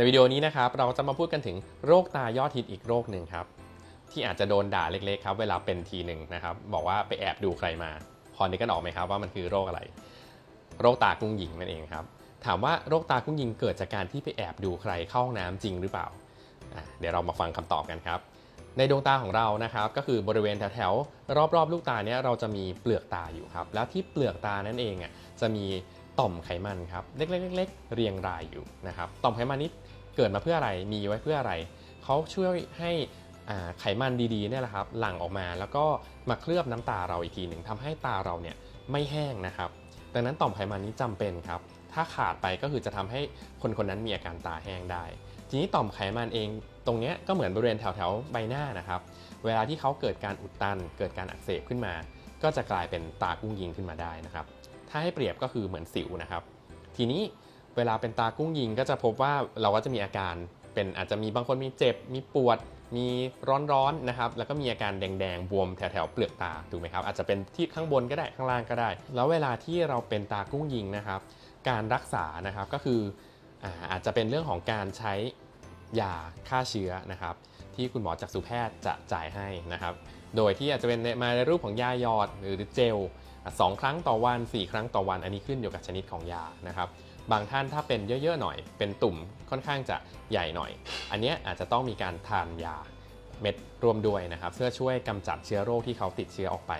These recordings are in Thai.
ในวิดีโอนี้นะครับเราจะมาพูดกันถึงโรคตายอดฮิตอีกโรคหนึ่งครับ ที่อาจจะโดนด่าเล็กๆครับ เวลาเป็นทีหนึ่งนะครับ บอกว่าไปแอบดูใครมาพอนึกกันออกไหมครับว่ามันคือโรคอะไร โรคตากุ้งยิงนั่นเองครับ ถามว่าโรคตากุ้งยิงเกิดจากการที่ไปแอบดูใครเข้าห้องน้ำจริงหรือเปล่า เดี๋ยวเรามาฟังคำตอบกันครับ ในดวงตาของเรานะครับ ก็คือบริเวณแถวๆรอบๆ ลูกตาเนี้ยเราจะมีเปลือกตาอยู่ครับ แล้วที่เปลือกตานั่นเองอะจะมีต่อมไขมันครับเล็กๆเรียงรายอยู่นะครับต่อมไขมันนี้ เกิดมาเพื่ออะไรมีไว้เพื่ออะไรเขาช่วยให้ไขมันดีๆเนี่ยแหละครับหลั่งออกมาแล้วก็มาเคลือบน้ำตาเราอีกทีหนึ่งทำให้ตาเราเนี่ยไม่แห้งนะครับ ดังนั้นต่อมไขมันนี้จำเป็นครับ ถ้าขาดไปก็คือจะทำให้คนคนนั้นมีอาการตาแห้งได้ ทีนี้ต่อมไขมันเองตรงเนี้ยก็เหมือนบริเวณแถวๆใบหน้านะครับ เวลาที่เขาเกิดการอุดตัน เกิดการอักเสบขึ้นมา ก็จะกลายเป็นตากุ้งยิงขึ้นมาได้นะครับ ถ้าให้เปรียบก็คือเหมือนสิวนะครับ ทีนี้ เวลาเป็นตากุ้งยิงก็จะพบว่าเราก็จะมีอาการเป็นอาจจะมีบางคนมีเจ็บ มีปวด มีร้อนๆนะครับ แล้วก็มีอาการแดงๆ บวมแถวๆเปลือกตาถูกไหมครับ อาจจะเป็นที่ข้างบนก็ได้ข้างล่างก็ได้ แล้วเวลาที่เราเป็นตากุ้งยิงนะครับ การรักษานะครับก็คืออาจจะเป็นเรื่องของการใช้ยาฆ่าเชื้อนะครับ ที่คุณหมอจากสุแพทย์จะจ่ายให้นะครับ โดยที่อาจจะเป็นมาในรูปของยาหยอดหรือเจลสองครั้งต่อวัน 4 ครั้งต่อวัน อันนี้ขึ้นอยู่กับชนิดของยานะครับ บางท่านถ้าเป็นเยอะๆหน่อย เป็นตุ่มค่อนข้างจะใหญ่หน่อย อันนี้อาจจะต้องมีการทานยาเม็ดรวมด้วยนะครับเพื่อช่วยกำจัดเชื้อโรคที่เขาติดเชื้อออกไป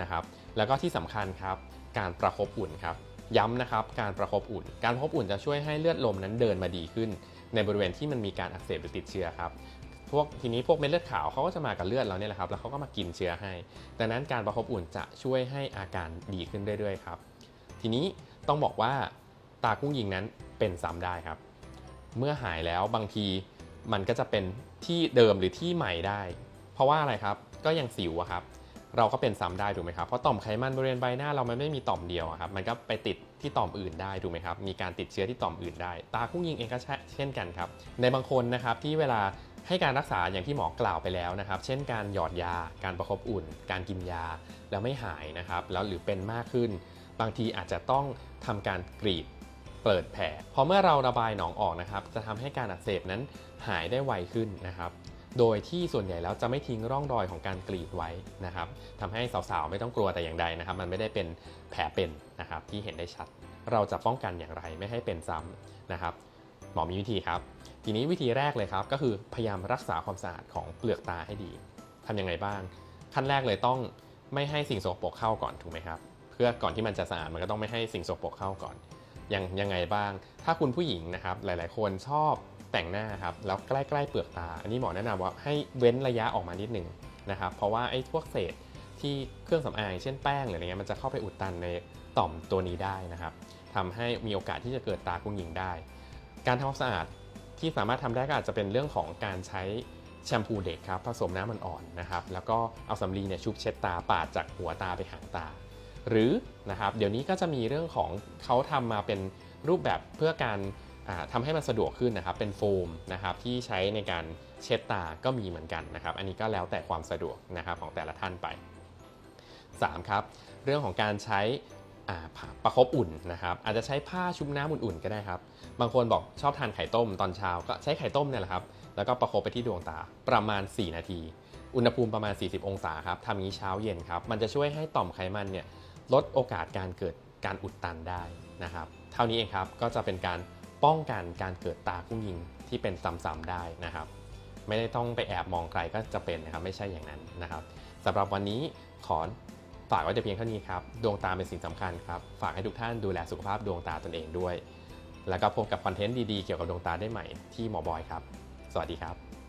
นะครับแล้วก็ที่สำคัญครับการประคบอุ่นครับย้ำนะครับการประคบอุ่น การประคบอุ่นจะช่วยให้เลือดลมนั้นเดินมาดีขึ้น ในบริเวณที่มันมีการอักเสบหรือติดเชื้อครับพวกทีนี้พวกเม็ดเลือดขาวเขาก็จะมากับเลือดเราเนี่ยแหละครับแล้วเขาก็มากินเชื้อให้ดังนั้นการประคบอุ่นจะช่วยให้อาการดีขึ้นเรื่อยๆครับทีนี้ต้องบอกว่า ตากุ้งยิงนั้นเป็นซ้ำได้ครับ เมื่อหายแล้วบางทีมันก็จะเป็นที่เดิมหรือที่ใหม่ได้ เพราะว่าอะไรครับก็ยังสิวอะครับ เราก็เป็นซ้ำได้ถูกไหมครับเพราะต่อมไขมันบริเวณใบหน้าเรามันไม่มีต่อมเดียวครับมันก็ไปติดที่ต่อมอื่นได้ถูกไหมครับมีการติดเชื้อที่ต่อมอื่นได้ ตากุ้งยิงเองก็เช่นกันครับ ในบางคนนะครับที่เวลาให้การรักษาอย่างที่หมอกล่าวไปแล้วนะครับ เช่นการหยอดยา การประคบอุ่น การกินยาแล้วไม่หายนะครับ แล้วหรือเป็นมากขึ้น บางทีอาจจะต้องทำการกรีด เปิดแผลพอเมื่อเราระบายหนองออกนะครับจะทำให้การอักเสบนั้นหายได้ไวขึ้นนะครับ โดยที่ส่วนใหญ่แล้วจะไม่ทิ้งร่องรอยของการกรีดไว้นะครับทำให้สาวๆ ไม่ต้องกลัวแต่อย่างใดนะครับ มันไม่ได้เป็นแผลเป็นนะครับที่เห็นได้ชัด เราจะป้องกันอย่างไรไม่ให้เป็นซ้ำนะครับหมอมีวิธีครับ ทีนี้วิธีแรกเลยครับ ก็คือพยายามรักษาความสะอาดของเปลือกตาให้ดีทำยังไงบ้าง ขั้นแรกเลยต้องไม่ให้สิ่งสกปรกเข้าก่อนถูกไหมครับ เพื่อก่อนที่มันจะสะอาดมันก็ต้องไม่ให้สิ่งสกปรกเข้าก่อน ยังยังไงบ้าง ถ้าคุณผู้หญิงนะครับหลาย ๆ คนชอบแต่งหน้าครับแล้วใกล้ๆเปลือกตา อันนี้หมอแนะนำว่าให้เว้นระยะออกมานิดหนึ่งนะครับเพราะว่าไอ้พวกเศษที่เครื่องสำอางเช่นแป้งหรืออะไรเงี้ยมันจะเข้าไปอุดตันในต่อมตัวนี้ได้นะครับทำให้มีโอกาสที่จะเกิดตากุ้งยิงได้ การทำความสะอาดที่สามารถทำได้ก็อาจจะเป็นเรื่องของการใช้แชมพูเด็กครับผสมน้ำมันอ่อนนะครับแล้วก็เอาสำลีเนี่ยชุบเช็ดตาปาดจากหัวตาไปหางตา หรือนะครับเดี๋ยวนี้ก็จะมีเรื่องของเขาทำมาเป็นรูปแบบเพื่อการอ่าทำให้มันสะดวกขึ้นนะครับ เป็นโฟมนะครับที่ใช้ในการเช็ดตาก็มีเหมือนกันนะครับ อันนี้ก็แล้วแต่ความสะดวกนะครับของแต่ละท่านไป 3. ครับ เรื่องของการใช้ผ้าประคบอุ่นนะครับ อาจจะใช้ผ้าชุบน้ำอุ่นๆก็ได้ครับ บางคนบอกชอบทานไข่ต้มตอนเช้าก็ใช้ไข่ต้มเนี่ยแหละครับ แล้วก็ประคบไปที่ดวงตาประมาณ 4 นาที อุณหภูมิประมาณ 40 องศาครับทำนี้เช้าเย็นครับ มันจะช่วยให้ต่อมไขมันเนี่ย ลดโอกาสการเกิดการอุดตันได้นะครับ เท่านี้เองครับก็จะเป็นการป้องกันการเกิดตากุ้งยิงที่เป็นซ้ำๆได้นะครับ ไม่ได้ต้องไปแอบมองไกลก็จะเป็นนะครับไม่ใช่อย่างนั้นนะครับสำหรับวันนี้ขอฝากไว้แต่เพียงเท่านี้ครับดวงตาเป็นสิ่งสำคัญครับฝากให้ทุกท่านดูแลสุขภาพดวงตาตนเองด้วย แล้วก็พบกับคอนเทนต์ดีๆเกี่ยวกับดวงตาได้ใหม่ที่หมอบอยครับ สวัสดีครับ